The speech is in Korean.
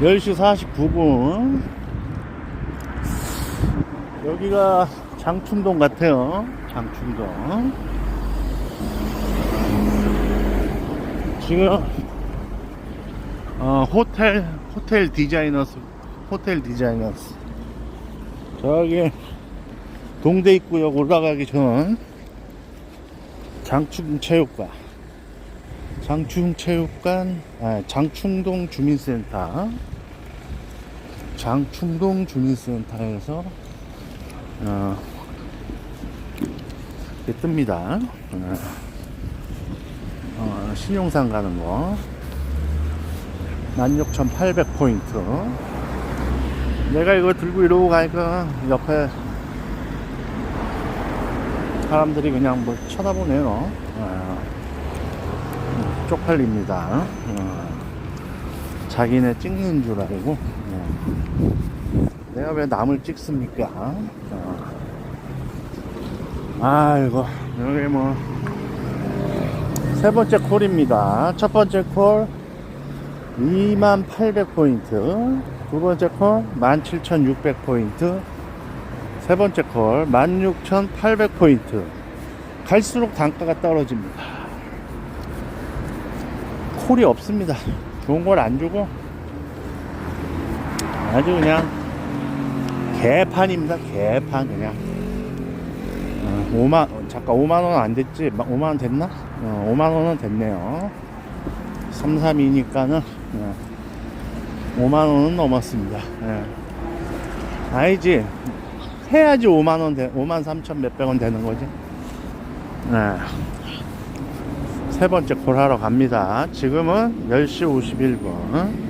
10시 49분. 여기가 장충동 같아요. 장충동. 지금, 어, 호텔, 호텔 디자이너스, 호텔 디자이너스. 저기, 동대 입구역 올라가기 전, 장충체육관. 장충체육관, 아, 장충동 주민센터. 장충동 주민센터에서, 어, 뜹니다. 어, 어, 신용산 가는 거. 16,800포인트. 내가 이거 들고 이러고 가니까 옆에 사람들이 그냥 뭐 쳐다보네요. 어, 쪽팔립니다. 어, 자기네 찍는 줄 알고. 어. 내가 왜 남을 찍습니까? 어. 아이고, 여기 뭐, 세 번째 콜입니다. 첫 번째 콜, 2800포인트. 두 번째 콜, 17600포인트. 세 번째 콜, 16800포인트. 갈수록 단가가 떨어집니다. 콜이 없습니다. 좋은 걸 안 주고, 아주 그냥, 개판입니다. 개판, 그냥. 어, 5만, 잠깐 5만 원 안 됐지? 5만 원 됐나? 어, 5만 원은 됐네요. 3, 3이니까는, 5만 원은 넘었습니다. 예. 아니지. 해야지 5만 원 돼, 5만 3천 몇백 원 되는 거지. 네. 세 번째 콜 하러 갑니다. 지금은 10시 51분.